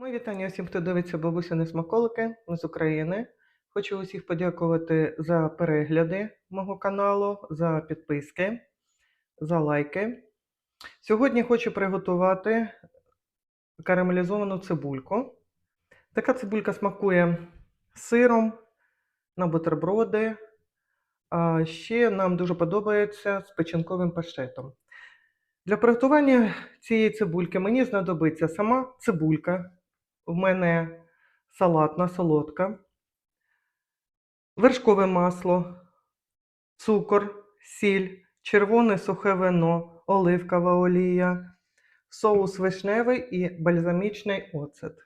Мої вітання всім, хто дивиться бабусяни смаколики з України. Хочу усіх подякувати за перегляди мого каналу, за підписки, за лайки. Сьогодні хочу приготувати карамелізовану цибульку. Така цибулька смакує сиром на бутерброди. А ще нам дуже подобається з печінковим паштетом. Для приготування цієї цибульки мені знадобиться сама цибулька. В мене салатна солодка, вершкове масло, цукор, сіль, червоне сухе вино, оливкова олія, соус вишневий і бальзамічний оцет.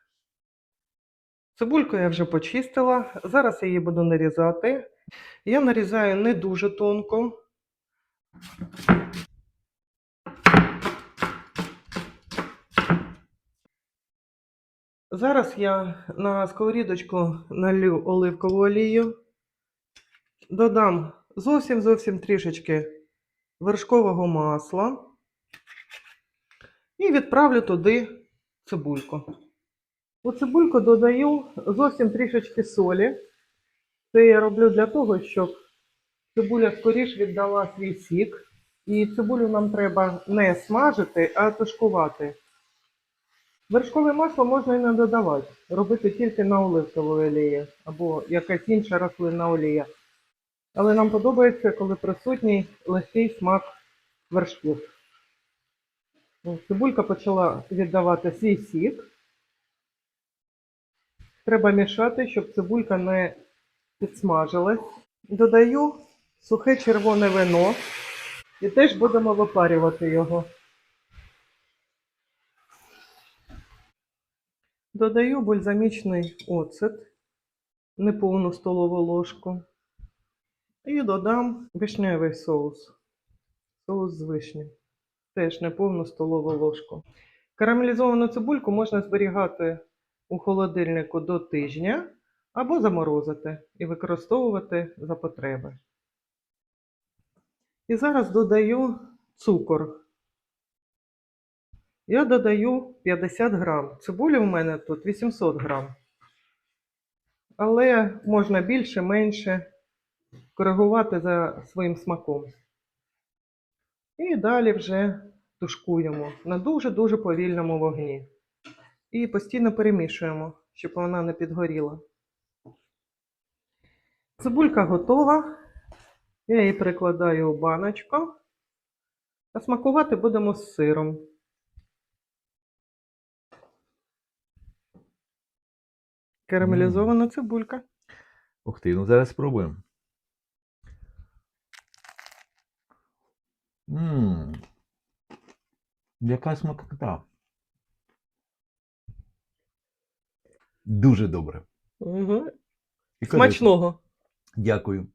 Цибульку я вже почистила. Зараз я її буду нарізати. Я нарізаю не дуже тонко. Зараз я на сковорідочку налью оливкову олію, додам зовсім зовсім трішечки вершкового масла і відправлю туди цибульку. У цибульку додаю зовсім трішечки солі. Це я роблю для того, щоб цибуля скоріш віддала свій сік. І цибулю нам треба не смажити, а тушкувати. Вершкове масло можна і не додавати, робити тільки на оливковій олії або якась інша рослинна олія. Але нам подобається, коли присутній легкий смак вершків. Цибулька почала віддавати свій сік. Треба мішати, щоб цибулька не підсмажилась. Додаю сухе червоне вино і теж будемо випарювати його. Додаю бальзамічний оцет, неповну столову ложку. І додам вишневий соус. Соус з вишні. Теж неповну столову ложку. Карамелізовану цибульку можна зберігати у холодильнику до тижня або заморозити і використовувати за потреби. І зараз додаю цукор. Я додаю 50 грам. Цибулі у мене тут 800 грам. Але можна більше, менше коригувати за своїм смаком. І далі вже тушкуємо на дуже-дуже повільному вогні. І постійно перемішуємо, щоб вона не підгоріла. Цибулька готова. Я її перекладаю у баночку. А смакувати будемо з сиром. Карамелізована цибулька. Ух ти, ну зараз спробуємо. Ммм. Яка смакота. Дуже добре. Угу. І корисно. Смачного. Дякую.